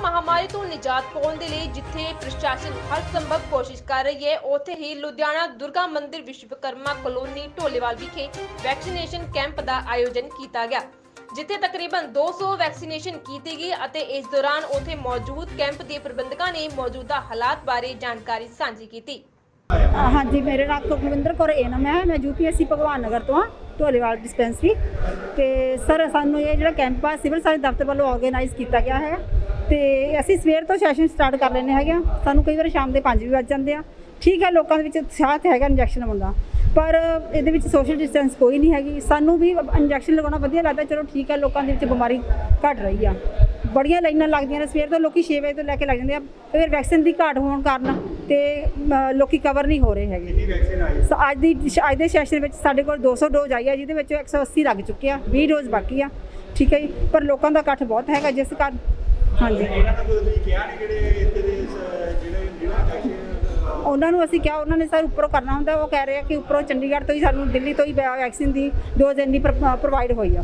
ਮਹਾਮਾਰੀ ਤੋਂ ਨਿਜਾਤ ਪਾਉਣ ਦੇ ਲਈ ਜਿੱਥੇ ਪ੍ਰਸ਼ਾਸਨ ਹਰ ਸੰਭਵ ਕੋਸ਼ਿਸ਼ ਕਰ ਰਹੀ ਹੈ, ਉੱਥੇ ਹੀ ਲੁਧਿਆਣਾ ਦੁਰਗਾ ਮੰਦਿਰ ਵਿਸ਼ਵਕਰਮਾ ਕਲੋਨੀ ਢੋਲੇਵਾਲ ਵਿਖੇ ਵੈਕਸੀਨੇਸ਼ਨ ਕੈਂਪ ਦਾ ਆਯੋਜਨ ਕੀਤਾ ਗਿਆ, ਜਿੱਥੇ ਤਕਰੀਬਨ 200 ਵੈਕਸੀਨੇਸ਼ਨ ਕੀਤੀ ਗਈ ਅਤੇ ਇਸ ਦੌਰਾਨ ਉੱਥੇ ਮੌਜੂਦ ਕੈਂਪ ਦੇ ਪ੍ਰਬੰਧਕਾਂ ਨੇ ਮੌਜੂਦਾ ਹਾਲਾਤ ਬਾਰੇ ਜਾਣਕਾਰੀ ਸਾਂਝੀ ਕੀਤੀ। ਹਾਂਜੀ, ਮੇਰੇ ਨਾਮ ਕੁਲਵਿੰਦਰ ਕੌਰ ਏਨਮ ਹੈ, ਮੈਂ ਯੂਪੀਐਸਸੀ ਭਗਵਾਨ ਨਗਰ ਤੋਂ ਹਾਂ, ਢੋਲੇਵਾਲ ਡਿਸਪੈਂਸਰੀ। ਤੇ ਸਰ, ਸਾਨੂੰ ਇਹ ਜਿਹੜਾ ਕੈਂਪ ਆ, ਸਿਵਲ ਸਰਜਨ ਦਫ਼ਤਰ ਵੱਲੋਂ ਆਰਗੇਨਾਈਜ਼ ਕੀਤਾ ਗਿਆ ਹੈ। ਤੇ ਅਸੀਂ ਸਵੇਰ ਤੋਂ ਸੈਸ਼ਨ ਸਟਾਰਟ ਕਰ ਲੈਂਦੇ ਹੈਗੇ ਆ ਸਾਨੂੰ ਕਈ ਵਾਰ ਸ਼ਾਮ ਦੇ 5 ਵੀ ਵੱਜ ਜਾਂਦੇ ਆ। ਠੀਕ ਹੈ ਲੋਕਾਂ ਦੇ ਵਿੱਚ ਉਤਸ਼ਾਹ ਹੈਗਾ ਇੰਜੈਕਸ਼ਨ ਲਵਾਉਣ ਦਾ। ਪਰ ਇਹਦੇ ਵਿੱਚ ਸੋਸ਼ਲ ਡਿਸਟੈਂਸ ਕੋਈ ਨਹੀਂ ਹੈਗੀ। ਸਾਨੂੰ ਵੀ ਇੰਜੈਕਸ਼ਨ ਲਗਾਉਣਾ ਵਧੀਆ ਲੱਗਦਾ। ਚਲੋ ਠੀਕ ਹੈ ਲੋਕਾਂ ਦੇ ਵਿੱਚ ਬਿਮਾਰੀ ਘਟ ਰਹੀ ਆ। ਬੜੀਆਂ ਲਾਈਨਾਂ ਲੱਗਦੀਆਂ ਨੇ। ਸਵੇਰ ਤੋਂ ਲੋਕੀ 6 ਵਜੇ ਤੋਂ ਲੈ ਕੇ ਲੱਗ ਜਾਂਦੇ ਆ। ਫਿਰ ਵੈਕਸੀਨ ਦੀ ਘਾਟ ਹੋਣ ਕਾਰਨ ਤੇ ਲੋਕੀ ਕਵਰ ਨਹੀਂ ਹੋ ਰਹੇ ਹੈਗੇ। ਕਿੰਨੀ ਵੈਕਸੀਨ ਆਈ? ਸੋ ਅੱਜ ਦੀ ਅੱਜ ਦੇ ਸੈਸ਼ਨ ਵਿੱਚ ਸਾਡੇ ਕੋਲ 200 ਡੋਜ਼ ਆਈ ਹੈ ਜਿਹਦੇ ਵਿੱਚ 180 ਲੱਗ ਚੁੱਕੇ ਆ। 20 ਡੋਜ਼ ਬਾਕੀ ਆ। ਠੀਕ ਹੈ ਜੀ। ਪਰ ਲੋਕਾਂ ਦਾ ਇਕੱਠ ਬਹੁਤ ਹੈਗਾ। ਜਿਸ ਕਾਰਨ ਹਾਂਜੀ। ਇਹਨਾਂ ਨੂੰ ਤੁਸੀਂ ਕਿਹਾ ਨਹੀਂ ਜਿਹੜੇ ਇੱਥੇ ਦੇ ਸ- ਜਿਹੜੇ ਜਿਹੜਾ ਵੈਕਸੀਨ ਉਹਨਾਂ ਨੂੰ ਅਸੀਂ ਕਿਹਾ ਉਹਨਾਂ ਨੇ ਸਰ ਉੱਪਰੋਂ ਕਰਨਾ ਹੁੰਦਾ ਉਹ ਕਹਿ ਰਹੇ ਆ ਕਿ ਉੱਪਰੋਂ ਚੰਡੀਗੜ੍ਹ ਤੋਂ ਹੀ ਸਾਨੂੰ ਦਿੱਲੀ ਤੋਂ ਹੀ ਵੈਕਸੀਨ ਦੀ ਡੋਜ਼ ਇੰਨੀ ਪ੍ਰੋਵਾਈਡ ਹੋਈ ਆ।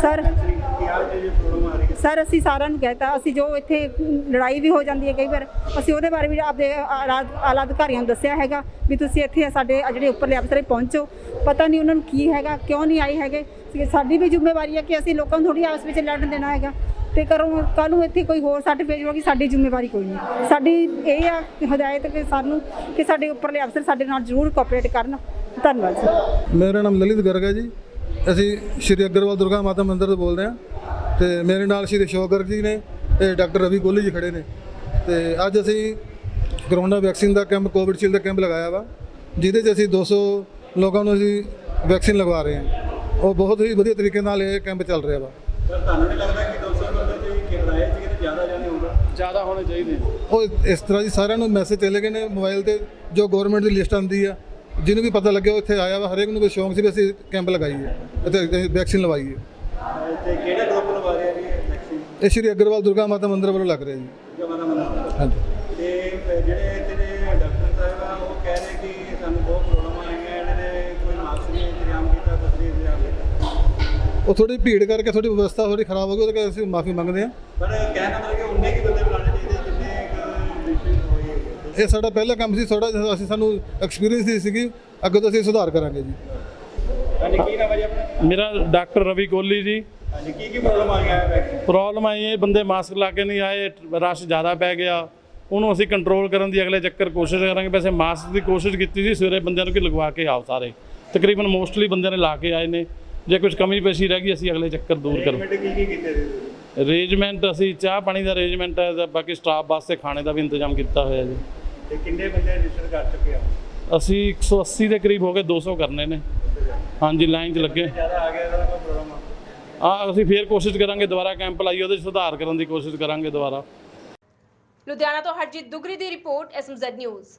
ਸਰ ਸਰ ਅਸੀਂ ਸਾਰਿਆਂ ਨੂੰ ਕਹਿਤਾ ਅਸੀਂ ਜੋ ਇੱਥੇ ਲੜਾਈ ਵੀ ਹੋ ਜਾਂਦੀ ਹੈ ਕਈ ਵਾਰ ਅਸੀਂ ਉਹਦੇ ਬਾਰੇ ਵੀ ਆਪਦੇ ਆਲਾ ਅਧਿਕਾਰੀਆਂ ਨੂੰ ਦੱਸਿਆ ਹੈਗਾ ਵੀ ਤੁਸੀਂ ਇੱਥੇ ਸਾਡੇ ਜਿਹੜੇ ਉੱਪਰਲੇ ਅਫਸਰ ਪਹੁੰਚੋ। ਪਤਾ ਨਹੀਂ ਉਹਨਾਂ ਨੂੰ ਕੀ ਹੈਗਾ ਕਿਉਂ ਨਹੀਂ ਆਏ ਹੈਗੇ ਸਾਡੀ ਵੀ ਜ਼ਿੰਮੇਵਾਰੀ ਹੈ ਕਿ ਅਸੀਂ ਲੋਕਾਂ ਨੂੰ ਥੋੜੀ ਆਪਸ ਵਿੱਚ ਲੜਨ ਦੇਣਾ ਹੈਗਾ। ਤੇ ਕਰੋ ਕੱਲ ਨੂੰ ਇੱਥੇ ਕੋਈ ਹੋਰ ਸੱਟ ਪੇਜ ਹੋਗੀ ਸਾਡੀ ਜ਼ਿੰਮੇਵਾਰੀ ਕੋਈ ਨਹੀਂ। ਸਾਡੀ ਇਹ ਆ ਹਦਾਇਤ ਕਿ ਸਾਨੂੰ ਕਿ ਸਾਡੇ ਉੱਪਰਲੇ ਅਫਸਰ ਸਾਡੇ ਨਾਲ ਜ਼ਰੂਰ ਕੋਆਪਰੇਟ ਕਰਨ। ਧੰਨਵਾਦ ਜੀ। ਮੇਰਾ ਨਾਮ ਲਲਿਤ ਗਰਗ ਹੈ ਜੀ। ਅਸੀਂ ਸ਼੍ਰੀ ਅਗਰਵਾਲ ਦੁਰਗਾ ਮਾਤਾ ਮੰਦਿਰ ਤੋਂ ਬੋਲਦੇ ਹਾਂ। ਤੇ ਮੇਰੇ ਨਾਲ ਸ਼੍ਰੀ ਅਸ਼ੋਕ ਗਰਗ ਜੀ ਨੇ ਤੇ ਡਾਕਟਰ ਰਵੀ ਕੋਹਲੀ ਜੀ ਖੜੇ ਨੇ। ਤੇ ਅੱਜ ਅਸੀਂ ਕਰੋਨਾ ਵੈਕਸੀਨ ਦਾ ਕੈਂਪ ਕੋਵਿਡਸ਼ੀਲਡ ਦਾ ਕੈਂਪ ਲਗਾਇਆ ਵਾ। ਜਿਹਦੇ 'ਚ ਅਸੀਂ 200 ਲੋਕਾਂ ਨੂੰ ਅਸੀਂ ਵੈਕਸੀਨ ਲਗਵਾ ਰਹੇ ਹਾਂ। ਉਹ ਬਹੁਤ ਹੀ ਵਧੀਆ ਤਰੀਕੇ ਨਾਲ ਇਹ ਕੈਂਪ ਚੱਲ ਰਿਹਾ ਵਾ। ਸਰ ਤੁਹਾਨੂੰ ਨਹੀਂ ਲੱਗਦਾ ਕਿ 200 ਬੰਦੇ ਜੇ ਕਿਰਾਏ ਚ ਕਿਤੇ ਜ਼ਿਆਦਾ ਜਾਣੇ ਹੋਊਗਾ? ਜ਼ਿਆਦਾ ਹੋਣੇ ਚਾਹੀਦੇ ਉਹ ਇਸ ਤਰ੍ਹਾਂ ਜੀ ਸਾਰਿਆਂ ਨੂੰ ਮੈਸੇਜ ਚਲੇ ਗਏ ਨੇ ਮੋਬਾਈਲ ਤੇ ਜੋ ਗਵਰਨਮੈਂਟ ਦੀ ਲਿਸਟ ਆਉਂਦੀ ਆ ਜਿਹਨੂੰ ਵੀ ਪਤਾ ਲੱਗਿਆ ਉਹ ਇੱਥੇ ਆਇਆ ਵਾ ਹਰੇਕ ਨੂੰ ਵੀ ਸ਼ੌਂਕ ਸੀ ਵੀ ਅਸੀਂ ਕੈਂਪ ਲਗਾਈਏ ਅਤੇ ਵੈਕਸੀਨ ਲਵਾਈਏ। ਤੇ ਕਿਹੜੇ ਗਰੁੱਪ ਲਵਾ ਰਹੇ ਆ ਇਹ ਵੈਕਸੀਨ ਇਹ ਸ਼੍ਰੀ ਅਗਰਵਾਲ ਦੁਰਗਾ ਮਾਤਾ ਮੰਦਿਰ ਵੱਲੋਂ ਲੱਗ ਰਿਹਾ ਜੀ। ਜਮਾਨਾ ਮੰਨਾ ਹਾਂਜੀ। ਤੇ ਜਿਹੜੇ ਉਹ ਥੋੜੀ ਭੀੜ ਕਰਕੇ ਥੋੜੀ ਵਿਵਸਥਾ ਥੋੜੀ ਖਰਾਬ ਹੋ ਗਈ ਉਹਦੇ ਕਰਕੇ ਅਸੀਂ ਮਾਫੀ ਮੰਗਦੇ ਹਾਂ। ਪਰ ਕਹਿਣਾ ਮਤਲਬ ਕਿ ਉਨੇ ਕੀ ਬੰਦੇ ਬੁਲਾਣੇ ਚਾਹੀਦੇ ਜਿੰਨੇ ਇਹ ਸਾਡਾ ਪਹਿਲਾ ਕੰਮ ਸੀ ਥੋੜਾ ਅਸੀਂ ਸਾਨੂੰ ਐਕਸਪੀਰੀਅੰਸ ਦੀ ਸੀਗੀ ਅੱਗੇ ਤੋਂ ਅਸੀਂ ਸੁਧਾਰ ਕਰਾਂਗੇ ਜੀ। ਹਾਂਜੀ ਕੀ ਨਾਮ ਹੈ ਜੀ ਆਪਣਾ? ਮੇਰਾ ਡਾਕਟਰ ਰਵੀ ਕੋਹਲੀ ਜੀ। ਹਾਂਜੀ ਕੀ ਕੀ ਪ੍ਰੋਬਲਮ ਆਈਆਂ ਹੈ? ਪ੍ਰੋਬਲਮ ਆਈ ਹੈ ਬੰਦੇ ਮਾਸਕ ਲਾ ਕੇ ਨਹੀਂ ਆਏ ਰਸ਼ ਜ਼ਿਆਦਾ ਪੈ ਗਿਆ। ਉਹਨੂੰ ਅਸੀਂ ਕੰਟਰੋਲ ਕਰਨ ਦੀ ਅਗਲੇ ਚੱਕਰ ਕੋਸ਼ਿਸ਼ ਕਰਾਂਗੇ। ਵੈਸੇ ਮਾਸਕ ਦੀ ਕੋਸ਼ਿਸ਼ ਕੀਤੀ ਸੀ ਸਵੇਰੇ ਬੰਦਿਆਂ ਨੂੰ ਕਿ ਲਗਵਾ ਕੇ ਆਓ ਸਾਰੇ। ਤਕਰੀਬਨ ਮੋਸਟਲੀ ਬੰਦਿਆਂ ਨੇ ਲਾ ਕੇ ਆਏ ਨੇ। ਜੇ ਕੁਝ ਕਮੀ ਪੇਸ਼ੀ ਰਹਿ ਗਈ ਅਸੀਂ ਅਗਲੇ ਚੱਕਰ ਦੂਰ ਕਰ। ਮਿੰਟ ਕੀ ਕੀ ਕੀਤੇ ਸੀ ਤੁਸੀਂ? ਅਰੇਂਜਮੈਂਟ ਅਸੀਂ ਚਾਹ ਪਾਣੀ ਦਾ ਅਰੇਂਜਮੈਂਟ ਹੈ ਤੇ ਬਾਕੀ ਸਟਾਫ ਵਾਸਤੇ ਖਾਣੇ ਦਾ ਵੀ ਇੰਤਜ਼ਾਮ ਕੀਤਾ ਹੋਇਆ ਜੀ। ਤੇ ਕਿੰਨੇ ਬੰਦੇ ਰਜਿਸਟਰ ਕਰ ਚੁੱਕੇ ਆ? ਅਸੀਂ 180 ਦੇ ਕਰੀਬ ਹੋ ਗਏ 200 ਕਰਨੇ ਨੇ। ਹਾਂਜੀ ਲਾਈਨ 'ਚ ਲੱਗੇ। ਜ਼ਿਆਦਾ ਆ ਗਿਆ ਇਹਦਾ ਕੋਈ ਪ੍ਰੋਬਲਮ ਆ? ਆ ਅਸੀਂ ਫੇਰ ਕੋਸ਼ਿਸ਼ ਕਰਾਂਗੇ ਦੁਬਾਰਾ ਕੈਂਪ ਲਾਈਏ ਉਹਦੇ 'ਚ ਸੁਧਾਰ ਕਰਨ ਦੀ ਕੋਸ਼ਿਸ਼ ਕਰਾਂਗੇ ਦੁਬਾਰਾ। ਲੁਧਿਆਣਾ ਤੋਂ ਹਰਜੀਤ ਦੁਗਰੀ ਦੀ report SMZ news